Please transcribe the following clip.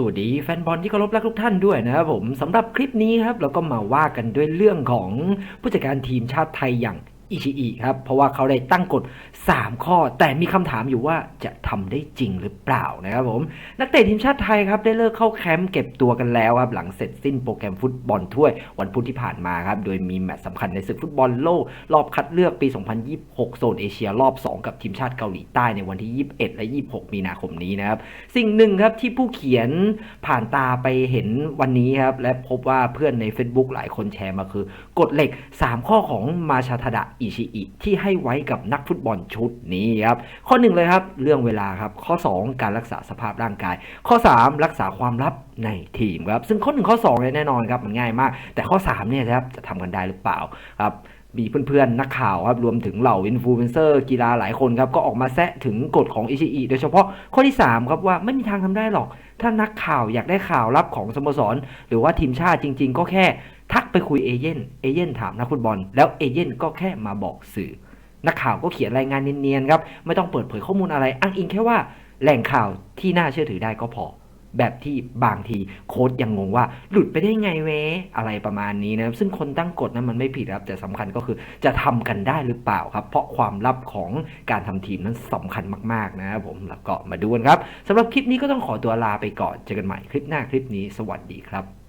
สวัสดีแฟนบอลที่เคารพรักทุกท่านด้วยนะครับผมสำหรับคลิปนี้ครับเราก็มาว่ากันด้วยเรื่องของผู้จัดการทีมชาติไทยอย่าง อิชิอิครับ เพราะว่าเขาได้ตั้งกฎ 3 ข้อ แต่มีคำถามอยู่ว่าจะทำได้จริงหรือเปล่านะครับผม นักเตะทีมชาติไทยครับ ได้เลิกเข้าแคมป์เก็บตัวกันแล้วครับ หลังเสร็จสิ้นโปรแกรมฟุตบอลถ้วยวันพุธที่ผ่านมาครับ โดยมีแมตช์สำคัญในศึกฟุตบอลโลก รอบคัดเลือกปี 2026 โซนเอเชียรอบ 2 กับทีมชาติเกาหลีใต้ในวันที่ 21 และ 26 มีนาคมนี้นะครับ สิ่งหนึ่งครับที่ผู้เขียนผ่านตาไปเห็นวันนี้ครับและพบว่าเพื่อนใน Facebook หลายคนแชร์มาคือกฎเหล็ก 3 ข้อของมาชาทดะอิชิอิที่ให้ไว้กับนักฟุตบอลชุดนี้ครับข้อหนึ่งเลยครับเรื่องเวลาครับข้อ 2 การรักษาสภาพร่างกาย ข้อ 3 รักษาความลับในทีมครับซึ่งข้อ 1 ข้อ2เนี่ยแน่นอนครับมันง่ายมาก แต่ข้อ3เนี่ยนะครับจะทำกันได้หรือเปล่าครับมีเพื่อนๆ นักข่าวครับรวมถึงเหล่าอินฟลูเอนเซอร์กีฬาหลายคนครับก็ออกมาแซะถึงกฎของอิชิอิโดยเฉพาะข้อที่ 3 ครับว่าไม่มีทางทำได้หรอก ถ้านักข่าวอยากได้ข่าวลับของสโมสร หรือว่าทีมชาติจริง ๆ ก็แค่ ทักไปคุยเอเย่นเอเย่นถามนักฟุตบอล แล้วเอเย่นก็แค่มาบอกสื่อ นักข่าวก็เขียนรายงานเนียนๆครับ ไม่ต้องเปิดเผยข้อมูลอะไร อ้างอิงแค่ว่าแหล่งข่าวที่น่าเชื่อถือได้ก็พอ แบบที่บางทีโค้ดยังงงว่า หลุดไปได้ไงเวอะไรประมาณนี้นะครับ ซึ่งคนตั้งกฎนั้นมันไม่ผิดครับ แต่สำคัญก็คือจะทำกันได้หรือเปล่าครับ เพราะความลับของการทำทีมนั้นสำคัญมากๆนะครับผมแล้วก็มาดูกันครับสำหรับคลิปนี้ก็ต้องขอตัวลาไปก่อนเจอกันใหม่คลิปหน้าคลิปนี้ สวัสดีครับ